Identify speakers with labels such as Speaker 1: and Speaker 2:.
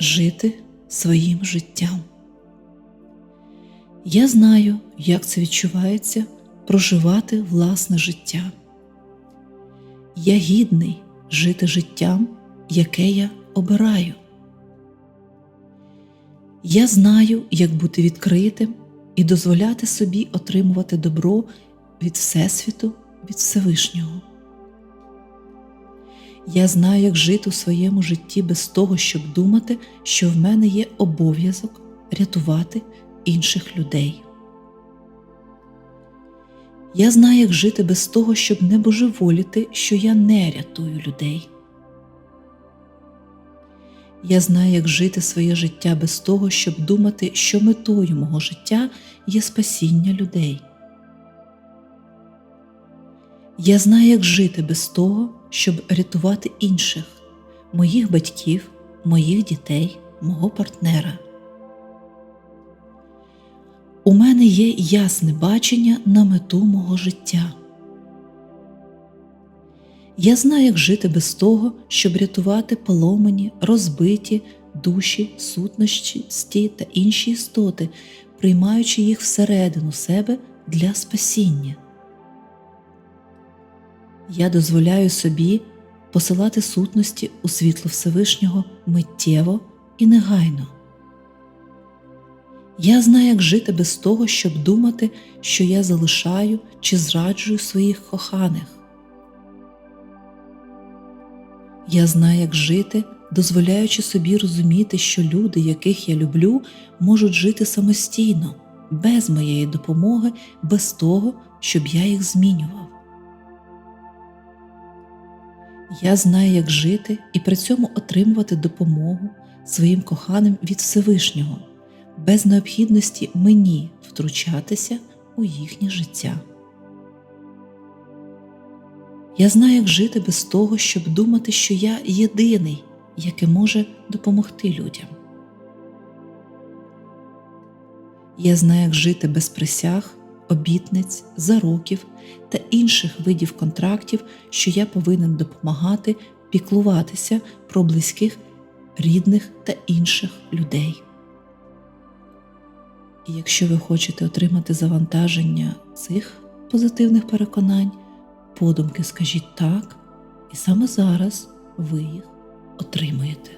Speaker 1: жити своїм життям. Я знаю, як це відчувається проживати власне життя. Я гідний жити життям, яке я обираю. Я знаю, як бути відкритим і дозволяти собі отримувати добро від Всесвіту, від Всевишнього. Я знаю, як жити у своєму житті без того, щоб думати, що в мене є обов'язок рятувати інших людей. Я знаю, як жити без того, щоб не божеволіти, що я не рятую людей. Я знаю, як жити своє життя без того, щоб думати, що метою мого життя є спасіння людей. Я знаю, як жити без того, щоб рятувати інших, моїх батьків, моїх дітей, мого партнера. У мене є ясне бачення на мету мого життя. Я знаю, як жити без того, щоб рятувати поломані, розбиті душі, сутності та інші істоти, приймаючи їх всередину себе для спасіння. Я дозволяю собі посилати сутності у світло Всевишнього миттєво і негайно. Я знаю, як жити без того, щоб думати, що я залишаю чи зраджую своїх коханих. Я знаю, як жити, дозволяючи собі розуміти, що люди, яких я люблю, можуть жити самостійно, без моєї допомоги, без того, щоб я їх змінював. Я знаю, як жити і при цьому отримувати допомогу своїм коханим від Всевишнього, без необхідності мені втручатися у їхнє життя. Я знаю, як жити без того, щоб думати, що я єдиний, який може допомогти людям. Я знаю, як жити без присяг, обітниць, зароків та інших видів контрактів, що я повинен допомагати піклуватися про близьких, рідних та інших людей. І якщо ви хочете отримати завантаження цих позитивних переконань, подумки скажіть так, і саме зараз ви їх отримуєте.